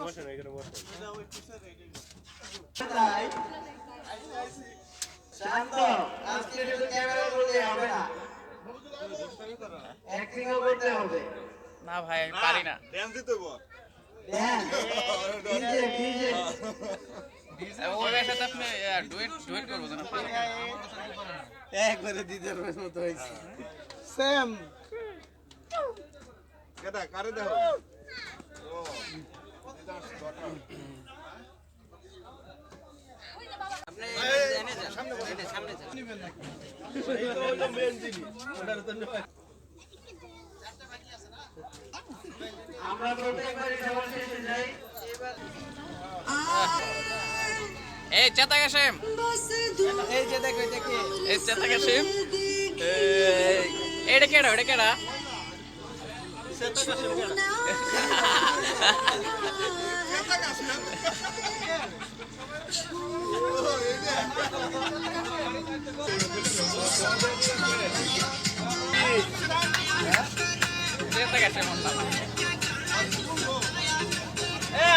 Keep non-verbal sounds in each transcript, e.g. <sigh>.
বসেন এখানে বসেন তাই শান্ত আজকে শুধু ক্যামেরা বললে হবে না অ্যাক্টিংও করতে হবে না ভাই আমি পারি না। ড্যান্স দিতে বল। হ্যাঁ ডিজে ডিজে ওর সাথে আপনি ডুয়েট ডুয়েট করব না একবারে দিদার মতো হয়েছে। সেম কেডা কারে দেখো? এই চেতা গেছেম এই যে দেখো দেখে এই চেতা গেছেম এটা কেডা এটা কেডা?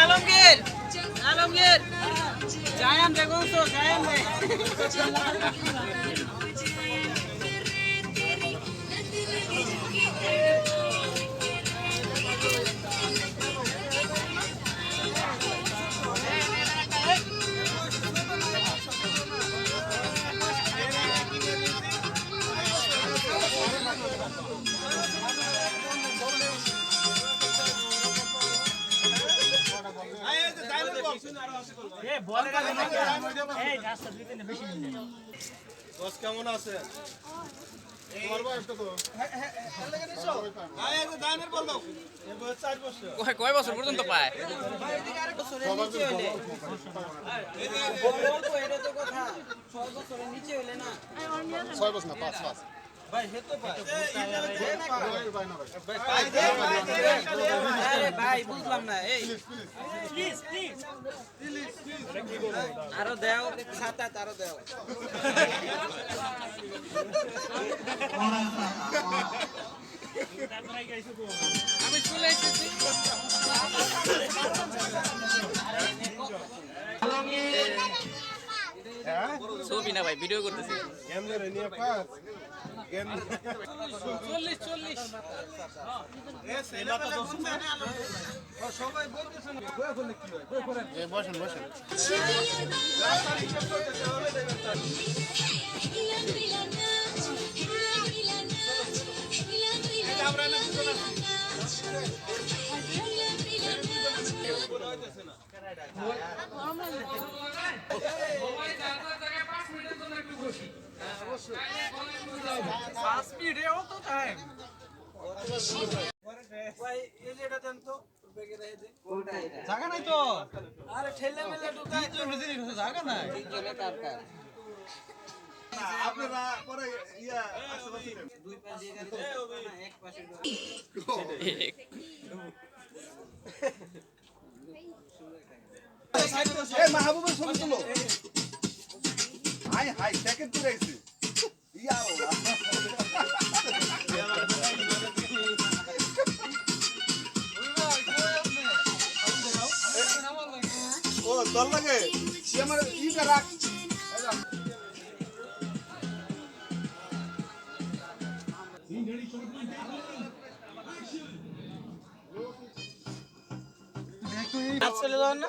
আলমগীর আলমগীর। জায়ান দেখো তো জায়ান বস কেমন আছে কয় বছর পর্যন্ত পায় ছয় বছর না পাঁচ পাঁচ ভাই সে তো পায় ভাই বুঝলাম না আরও দেও সাত আরও দেও আমি চলে এসেছি ছবি না ভাই ভিডিও করতেছি। বসেন বসেন। ভাই এই যে এটা দেন তো ব্যাগে রেখে দে কোনটা এটা জায়গা নাই তো। আরে ঠেলে মেলে ঢুকাই জায়গা নাই আপনারা পরে ইয়া আশেপাশে দুই পাশ এক পাশে। <laughs> এই মাহবুবের ছবি তুলো। হাই হাই সেকেন্ড তুলে আইছি। ইয়া ও তোর লাগে। সে আমার ইটা রাখ। চলে যাও না।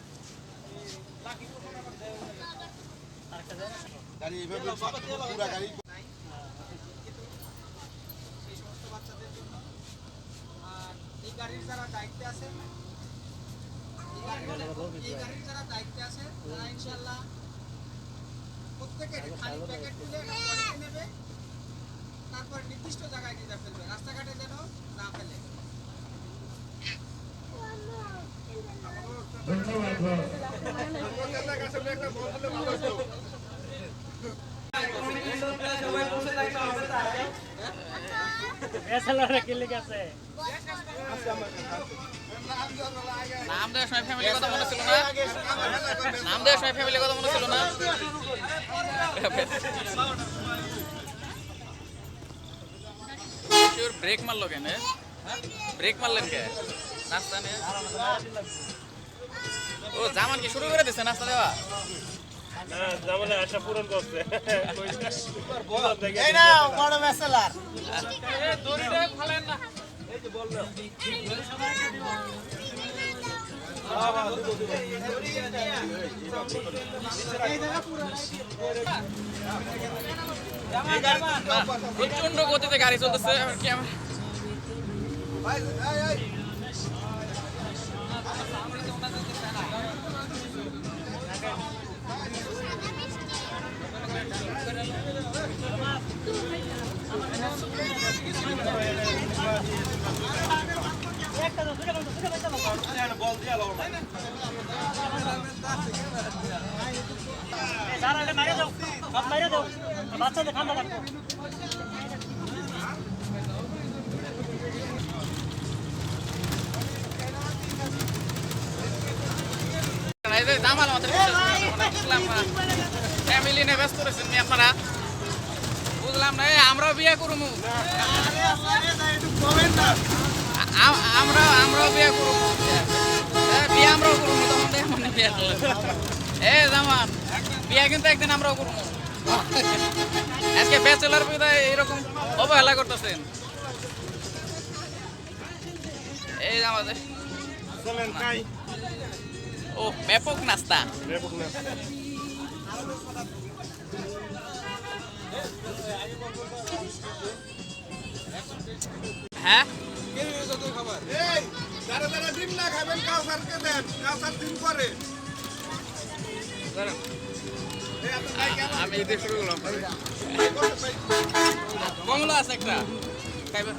গাড়ি এভাবে পুরা গাড়ি আর এই গাড়ির যারা দায়িত্বে আছে, এই গাড়ির- যারা দায়িত্বে আছে, তারা ইনশাল্লাহ প্রত্যেকে খালি প্যাকেট তুলে একটা পলিথিন নেবে তারপর নির্দিষ্ট জায়গায় নিয়ে যা ফেলবে রাস্তাঘাটে যেন না ফেলে প্রত্যেকটা গাছে একটা বল দিলে ভালো হতো। সবাই বসে থাকলে হবে তাই নাম কথা না? নাম কথা ব্রেক মারলো কেন? ব্রেক মারলেন কে? নাস্তা নিয়ে? ও জামান কি শুরু করে দিচ্ছে নাস্তা দেওয়া? এই না বড় মেসেলার প্রচণ্ড গতিতে গাড়ি চলতেছে আর বাচ্চাদের ঠান্ডা লাগবে এই যে দামাল আমাদের বুঝলাম না ফ্যামিলি নিয়ে ব্যস্ত রয়েছেন আপনারা। বুঝলাম না এই আমরাও বিয়ে করব আমরা আমরাও বিয়ে করব বিয়ে আমরাও করব তখন বিয়ে এ জামান বিয়ে কিন্তু একদিন আমরাও করব আজকে ব্যাচেলার বিদায় এরকম অবহেলা করতেছেন। এই আমাদের। ও ব্যাপক নাস্তা। হ্যাঁ? এই, যারা যারা ডিম না খাবেন কাউসারকে দেন। কাউসার ডিম করে আমি এদিকে শুরু করলাম। কমলা আছে একটা। খাইবে?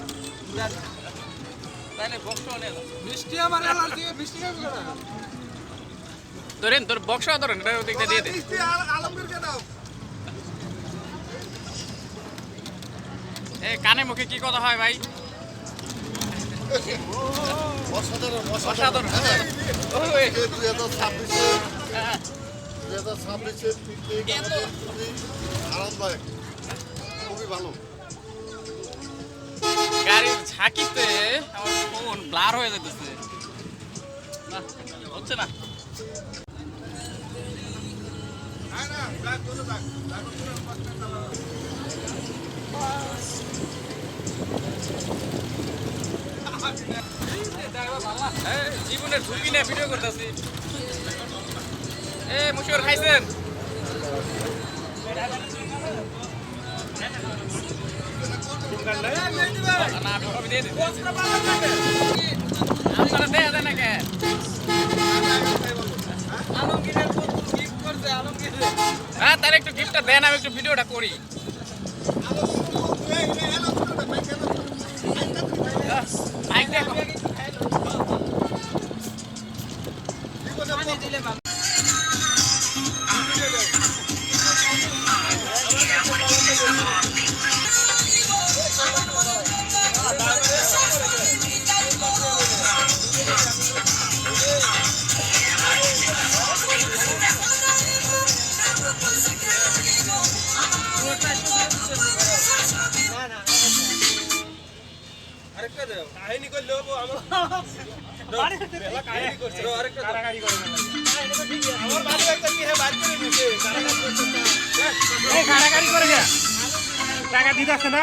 তাহলে বক্স যাও বৃষ্টি আমার অ্যালার্জি বৃষ্টি খাবে না। ধরেন তোর বক্স ধরেন এটা ওদিকটা দিয়ে দে। মিষ্টি আল- আলমগীরকে দাও। এ কানে মুখে কি কথা হয় ভাই? অসাধারণ অসাধারণ। দুই হাজার ছাব্বিশে হ্যাঁ, দুই হাজার ছাব্বিশে পিকনিক আমাদের খুবই আরামদায়ক। খুবই ভালো। গাড়ির ঝাঁকিতে আমার ফোন ব্লার হয়ে যেতেছে না হচ্ছে না। ঝুঁকি নিয়ে ভিডিও করতেছি। এ মুশিওর খাইছেন না আপনারা দেয়া দেন না কে আলমগীরের বন্ধু গিফট করছে আলমগীর হ্যাঁ তাহলে একটু গিফটটা দেন আমি একটু ভিডিওটা করি। কাহিনী করলে হব আমার কাহিনী করছে আরেকটা আমার বাড়ি একটা কি হ্যাঁ বাইর করে দিয়েছে কারাগার করছে এই কারাগারি করে গে। টাকা দিতে আসে না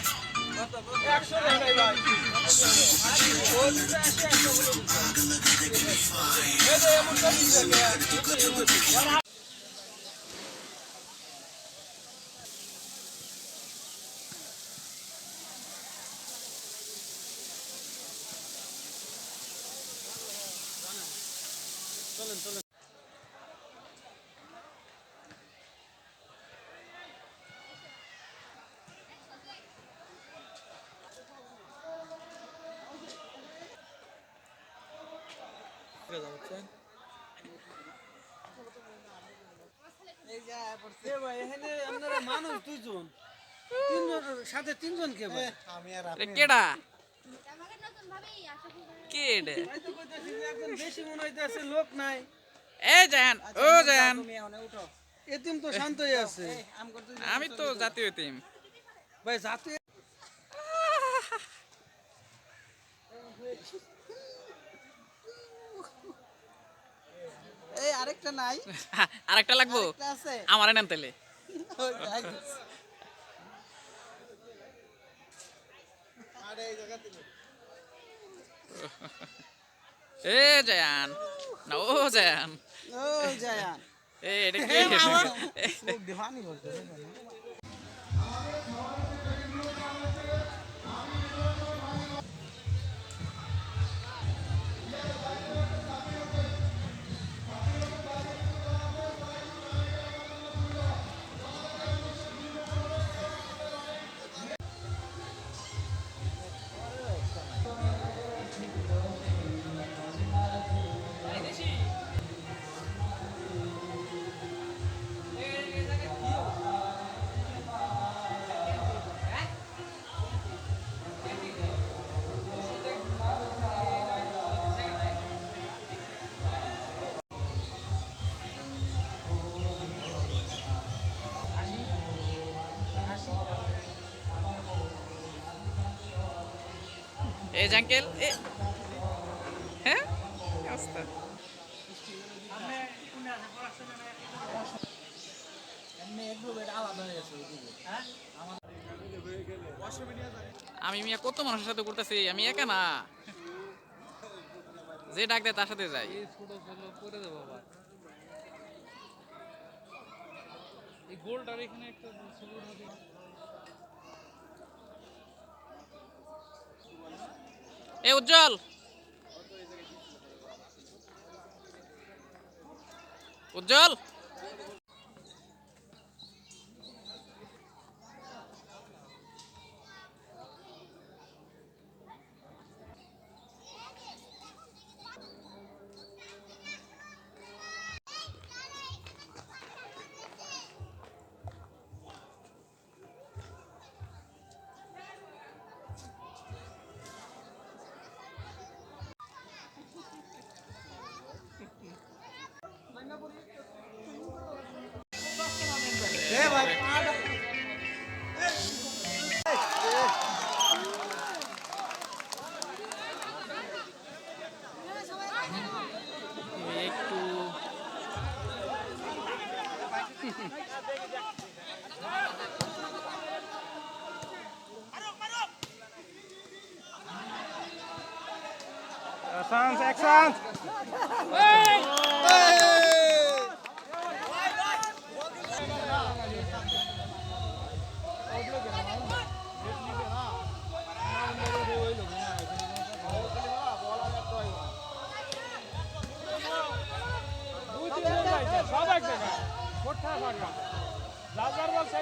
ఏదో ఏముంటుంది এ ভাই এখানে আপনারা মানুষ দুইজন। তিনজন সাথে তিনজন কে ভাই? এ কেডা? আমাকে নতুন ভাবেই আশা করি কে এটা? তাই তো কইতাছি একজন বেশি মনে হইতাছে লোক নাই। এ জান ও জান এতিম তো শান্তই আছে। আমি তো জাতীয় এতিম। ভাই জাতি এই আরেকটা নাই। <laughs> আরেকটা লাগবো? আমার নেন তাহলে এ জয়ান। না ও জয়ান। ও জয়ান। এ এটা। কি? লোক দেওয়ানি এ। জাঙ্কেল এ হ্যাঁ? আমি মিয়া কত মানুষের সাথে করতেছি আমি একা না। যে ডাক দেয় তার সাথে যাই। এই গোলটার এখানে একটা ছবি উঠাতে এ উজ্জ্বল। উজ্জ্বল।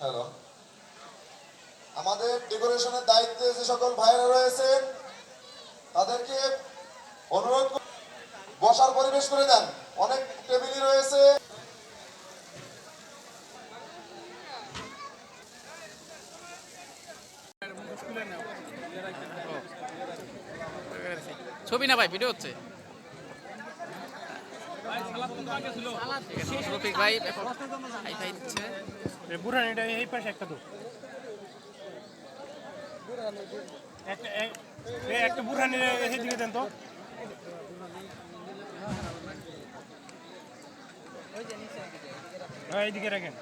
হ্যালো। আমাদের ডেকোরেশনের দায়িত্বে যে সকল ভাইরা রয়েছেন তাদেরকে অনুরোধ বসার পরিবেশ করে দেন। অনেক টেবিলই রয়েছে। ছবি না ভাই, ভিডিও হচ্ছে। রফিক ভাই হাই ফাই দিচ্ছে বুড়ান এটা এই পাশে একটা তো একটা দিকে দেন হ্যাঁ এইদিকে রাখেন।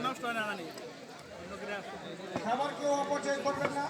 নষ্ট হয় না খাবার কেউ অপচয় করবেন না।